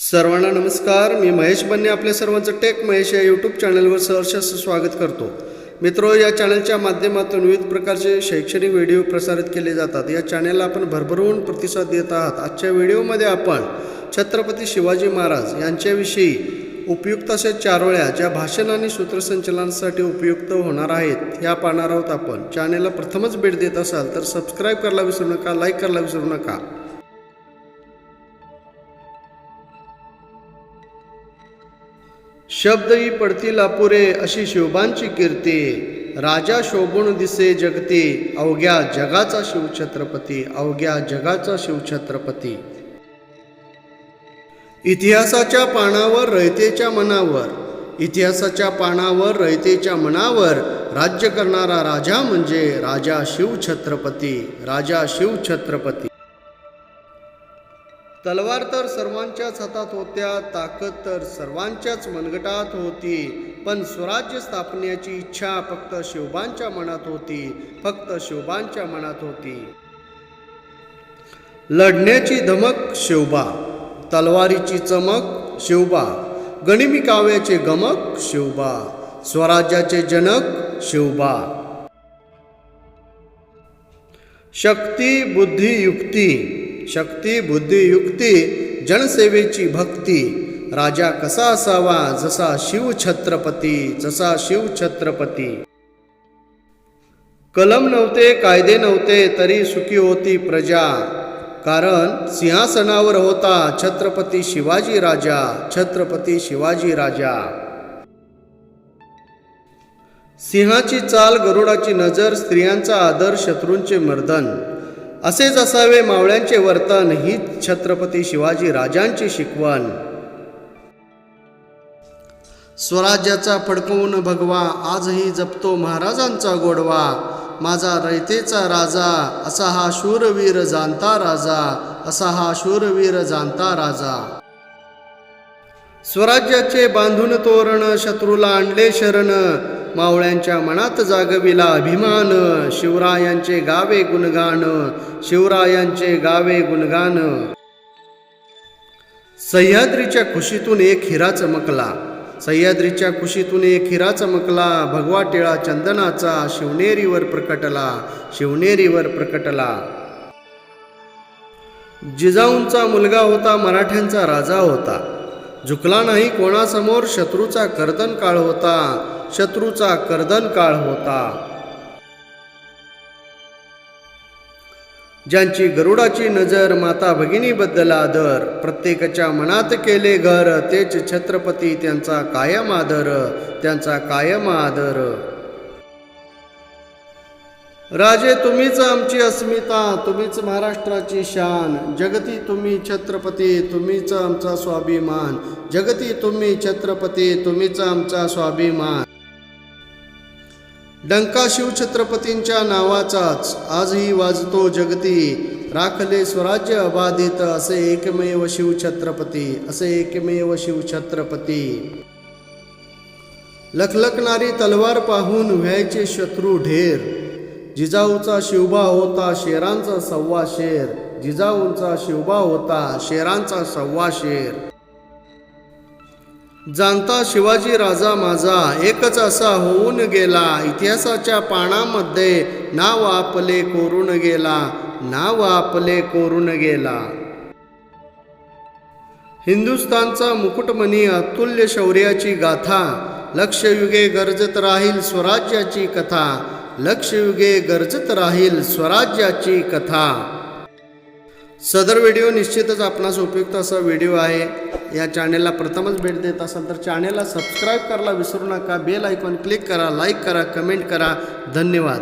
सर्वांना नमस्कार. मी महेश बन्ने आपल्या सर्वांचं टेक महेश या यूट्यूब चॅनलवर सहर्ष स्वागत करतो. मित्रो या चॅनलच्या माध्यमातून विविध प्रकारचे शैक्षणिक व्हिडिओ प्रसारित केले जातात. या चॅनलला आपण भरभरून प्रतिसाद देत आहात. आजच्या व्हिडिओमध्ये आपण छत्रपती शिवाजी महाराज यांच्याविषयी उपयुक्त अशा चारोळ्या ज्या भाषण आणि सूत्रसंचलनासाठी उपयुक्त होणार आहेत ह्या पाहणार आहोत आपण. चॅनलला प्रथमच भेट देत असाल तर सबस्क्राईब करायला विसरू नका लाईक करायला विसरू नका. शब्दही पडतील अपुरे अशी शिवबांची कीर्ती. राजा शोभून दिसे जगती अवघ्या जगाचा शिवछत्रपती अवघ्या जगाचा शिवछत्रपती. इतिहासाच्या पानावर रयतेच्या मनावर इतिहासाच्या पानावर रयतेच्या मनावर राज्य करणारा राजा म्हणजे राजा शिवछत्रपती राजा शिवछत्रपती. तलवार तर सर्वांच्याच हातात होत्या ताकद तर सर्वांच्याच मनगटात होती. पण स्वराज्य स्थापण्याची इच्छा फक्त शिवबांच्या मनात होती फक्त शिवबांच्या मनात होती. लढण्याची धमक शिवबा. तलवारीची चमक शिवबा. गणिमी काव्याचे गमक शिवबा. स्वराज्याचे जनक शिवबा. शक्ती बुद्धी युक्ती. शक्ती बुद्धी युक्ती जनसेवेची भक्ती. राजा कसा असावा? जसा शिवछत्रपती जसा शिवछत्रपती कलम नव्हते कायदे नव्हते तरी सुखी होती प्रजा. कारण सिंहासनावर होता छत्रपती शिवाजी राजा छत्रपती शिवाजी राजा. सिंहाची चाल गरुडाची नजर स्त्रियांचा आदर शत्रूंचे मर्दन. असेच असावे मावळ्यांचे वर्तन ही छत्रपती शिवाजी राजांची शिकवण. स्वराज्याचा फडकवून भगवा आजही जपतो महाराजांचा गोडवा. माझा रयतेचा राजा असा हा शूरवीर जाणता राजा असा हा शूरवीर जाणता राजा. स्वराज्याचे बांधून तोरण शत्रूला आणले शरण. मावळ्यांच्या मनात जागविला अभिमान. शिवरायांचे गावे गुणगान. शिवरायांचे गावे गुणगान. सह्याद्रीच्या खुशीतून एक हिरा चमकला. सह्याद्रीच्या खुशीतून एक हिरा चमकला. भगवा टिळा चंदनाचा शिवनेरीवर प्रकटला. शिवनेरीवर प्रकटला. जिजाऊंचा मुलगा होता मराठ्यांचा राजा होता. झुकला नाही कोणासमोर शत्रूचा कर्दन काळ होता. शत्रूचा कर्दन काळ होता. ज्यांची गरुडाची नजर माता भगिनीबद्दल आदर प्रत्येकाच्या मनात केले घर तेच छत्रपती त्यांचा कायम आदर त्यांचा कायम आदर. राजे तुम्हीच आमची अस्मिता तुम्हीच महाराष्ट्राची शान. जगती तुम्ही छत्रपती तुम्हीच आमचा स्वाभिमान. जगती तुम्ही छत्रपती तुम्हीच आमचा स्वाभिमान. डंका शिवछत्रपतींच्या नावाचाच आजही वाजतो जगती. राखले स्वराज्य अबाधित असे एकमेव शिवछत्रपती असे एकमेव शिवछत्रपती. लखलखणारी तलवार पाहून व्हायचे शत्रू ढेर. जिजाऊचा शिवबा होता शेरांचा सव्वा शेर. जिजाऊंचा शिवबा होता शेरांचा सव्वा शेर. जाणता शिवाजी राजा माझा एकच असा होऊन गेला. इतिहासाच्या पानामध्ये नाव आपले कोरून गेला. नाव आपले कोरून गेला. हिंदुस्तानचा मुकुटमणी अतुल्य शौर्याची गाथा लक्षयुगे गरजत राहील स्वराज्याची कथा लक्षयुगे गरजत राहील स्वराज्याची कथा. सदर व्हिडिओ निश्चितच आपणास उपयुक्त असा व्हिडिओ आहे. या चॅनेलला प्रथमच भेट देत असाल तर चॅनेलला सबस्क्राईब करायला विसरू नका. बेल आयकॉन क्लिक करा लाईक करा कमेंट करा. धन्यवाद.